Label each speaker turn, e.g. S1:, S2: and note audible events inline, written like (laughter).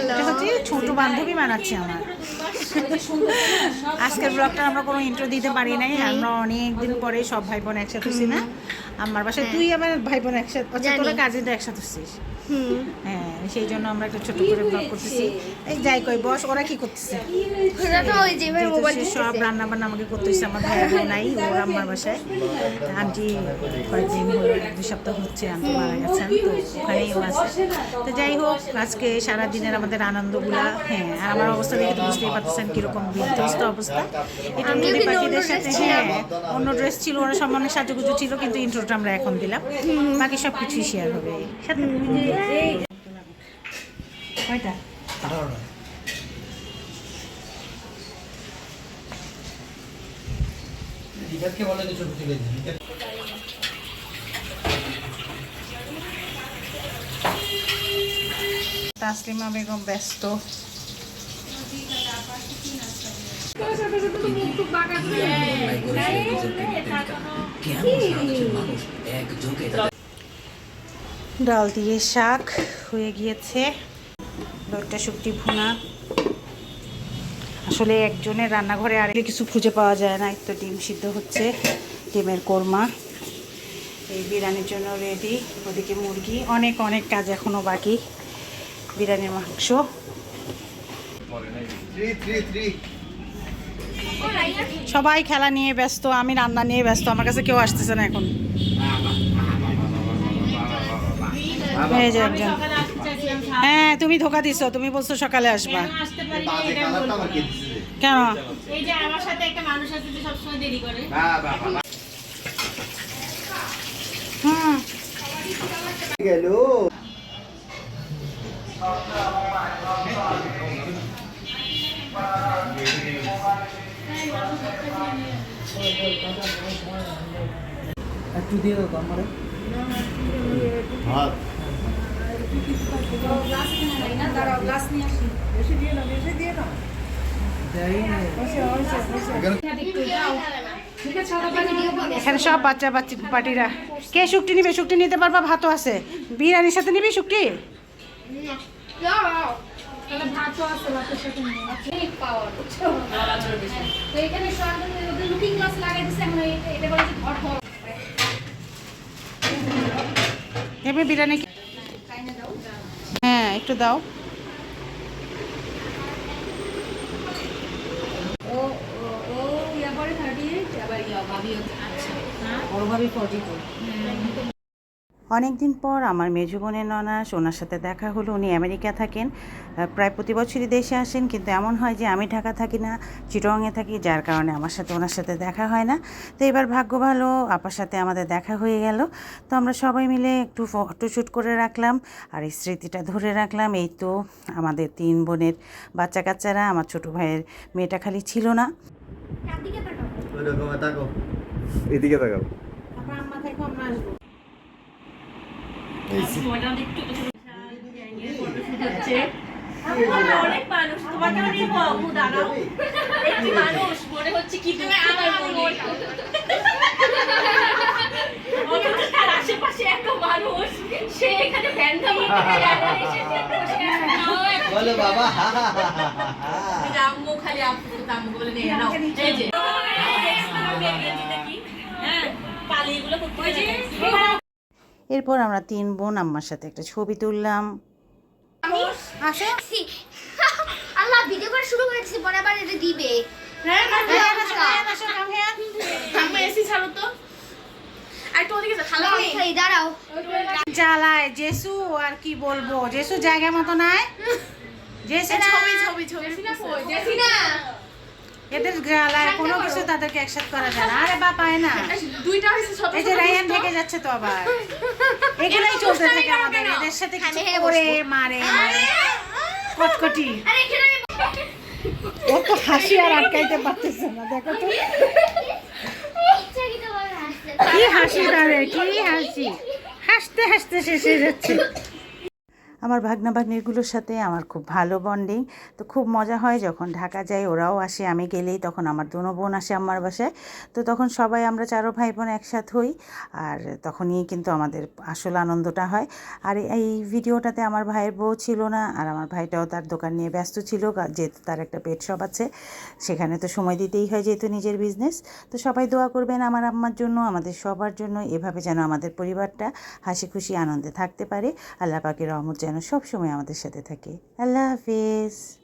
S1: এটা হচ্ছে ছোট বান্ধবী বানাচ্ছে আমার। আজকের ব্লগটা আমরা কোনো ইন্ট্রো দিতে পারি নাই। আমরা অনেক দিন পরে সব ভাই বোন একসাথে হচ্ছি না। আমার বাসায় তুই আমার ভাই বোন একসাথে আচ্ছা। তোরা কাজিনরা একসাথে হচ্ছিস।
S2: হুম।
S1: হ্যাঁ সেই জন্য আমরা একটা ছোট করে ব্লগ করতেছি। এই যাই কই বস ওরা কি করতেছে?
S2: ওরা তো ওই যে মোবাইল
S1: সে সব রান্না বান্না আমাকে করতে হচ্ছে আমার ভাই বোন নাই ওরা আমার বাসায়। আন্টি কয়েকদিন দুই সপ্তাহ হচ্ছে আন্টি মারা গেছেন তো ওখানেই ও আছে। তো যাই হোক আজকে সারা দিনের আমাদের আনন্দগুলা হ্যাঁ আর আমার অবস্থা দেখে তো বুঝতেই পারতেছেন কীরকম বিধ্বস্ত অবস্থা। এটা
S2: কিন্তু
S1: পাখিদের সাথে হ্যাঁ অন্য ড্রেস ছিল ওরা অনেক সাজুগুজু ছিল কিন্তু ইন্ট্রোটা আমরা এখন দিলাম। বাকি সব কিছুই শেয়ার হবে। সাথে কয়টা?
S3: রিচার্জকে বলে যে ছোট তুলে দিই
S1: তাসলিমা বেগম ব্যস্ত। ডাল দিয়ে শাক হয়ে গিয়েছে। দইটা শুকটি ভুনা। আসলে একজনের রান্নাঘরে আর কিছু খুঁজে পাওয়া যায় না। তো ডিম সিদ্ধ হচ্ছে, ডিমের কোরমা। এই বিরিয়ানির জন্য রেডি ওদিকে মুরগি। অনেক অনেক কাজ এখনও বাকি। বিরিয়ানির মাংস। সবাই খেলা নিয়ে ব্যস্ত, আমি রান্না নিয়ে ব্যস্ত, আমার কাছে কেউ আসতেছে না এখন। হ্যাঁ তুমি ধোকা দিছো, তুমি বলছো সকালে আসবা? কেন?
S4: এই একটু
S1: দিয়ে দাও আমার।
S3: ভাত। এখানে
S1: এখানে সব বাচ্চা বাচ্চা পার্টিরা। কে শুকটি নিবে? শুকটি নিতে পারবা? ভাতও আছে। বিরিয়ানির সাথে নিবি শুকটি
S4: এখানে সরকারি লুকিং গ্লাস লাগাই দিছে এখন এটা বলে ঘর
S1: নেবে বিরিয়ানি হ্যাঁ একটু দাও।
S4: ও ইয়া ইয়া ভাবি আচ্ছা। হ্যাঁ?
S1: ওরভাবেই ফর্টি অনেক দিন পর আমার মেজো বোনের ননাস ওনার সাথে দেখা হলো উনি আমেরিকা থাকেন। প্রায় প্রতি বছরই দেশে আসেন কিন্তু এমন হয় যে আমি ঢাকা থাকি না চিটংয়ে থাকি যার কারণে আমার সাথে ওনার সাথে দেখা হয় না। তো এবার ভাগ্য ভালো আপার সাথে আমাদের দেখা হয়ে গেল। তো আমরা সবাই মিলে একটু ফটোশ্যুট করে রাখলাম আর এই স্মৃতিটা ধরে রাখলাম। এই তো আমাদের তিন বোনের বাচ্চা কাচ্চারা আমার ছোটো ভাইয়ের মেয়েটা খালি ছিল না।
S3: এদিকে তাকাও।
S1: আমরা আসব।
S4: অনেক মানুষ তোমাকে দাঁড়াও একটি মানুষ মনে হচ্ছে কি তুমি আমার তার আশেপাশে এত মানুষ সে এখানে
S3: বলো বাবা হা হা হা হা হা হা।
S4: খালি আপু বলে নিয়ে নাও এই যে। হ্যাঁ। পালিগুলো করতে
S1: এরপর আমরা তিন বোন আম্মার সাথে একটা ছবি তুললাম। আসো। (laughs)
S2: আল্লাহ ভিডিও করা শুরু করেছি পরে আবার এটা দিবে।
S4: হ্যাঁ
S1: জ্বালায় জেসু আর কি বলব? জেসু জায়গা মতো নাই। (laughs) জেসু না।
S2: ছবি ছবি
S1: এদের জ্বালায় কোনো কিছু তাদেরকে একসাথে করা যায় না। আরে বাবা না।
S2: দুইটা হইছে ছোট
S1: এই যে রায়ান থেকে যাচ্ছে তো আবার। (laughs) এগুলোই চলতে থাকে আমাদের। এদের সাথে কিছু করে মারে মারে। কটকটি।
S2: আরে
S1: ও তো হাসি আর আটকাইতে পারতেছে না দেখো তো। কি হাসি তারে কি হাসি। হাসতে হাসতে শেষ হয়ে যাচ্ছে। আমার ভাগনা ভাগ্নিরগুলোর সাথে আমার খুব ভালো বন্ডিং তো খুব মজা হয় যখন ঢাকা যাই, ওরাও আসে, আমি গেলেই তখন আমার দোনো বোন আসে আমার বাসায়। তো তখন সবাই আমরা চারো ভাই বোন একসাথে হই, আর তখনই কিন্তু আমাদের আসল আনন্দটা হয়। আর এই ভিডিওটাতে আমার ভাইয়ের বউ ছিল না, আর আমার ভাইটাও তার দোকান নিয়ে ব্যস্ত ছিল যেহেতু তার একটা পেট শপ আছে। সেখানে তো সময় দিতেই হয় যেহেতু নিজের বিজনেস তো সবাই দোয়া করবেন আমার আম্মার জন্য, আমাদের সবার জন্য, এভাবে যেন আমাদের পরিবারটা হাসি খুশি আনন্দে থাকতে পারে। আল্লাহ পাকের রহমত যেন সবসময় আমাদের সাথে থাকে। আল্লাহ হাফিজ।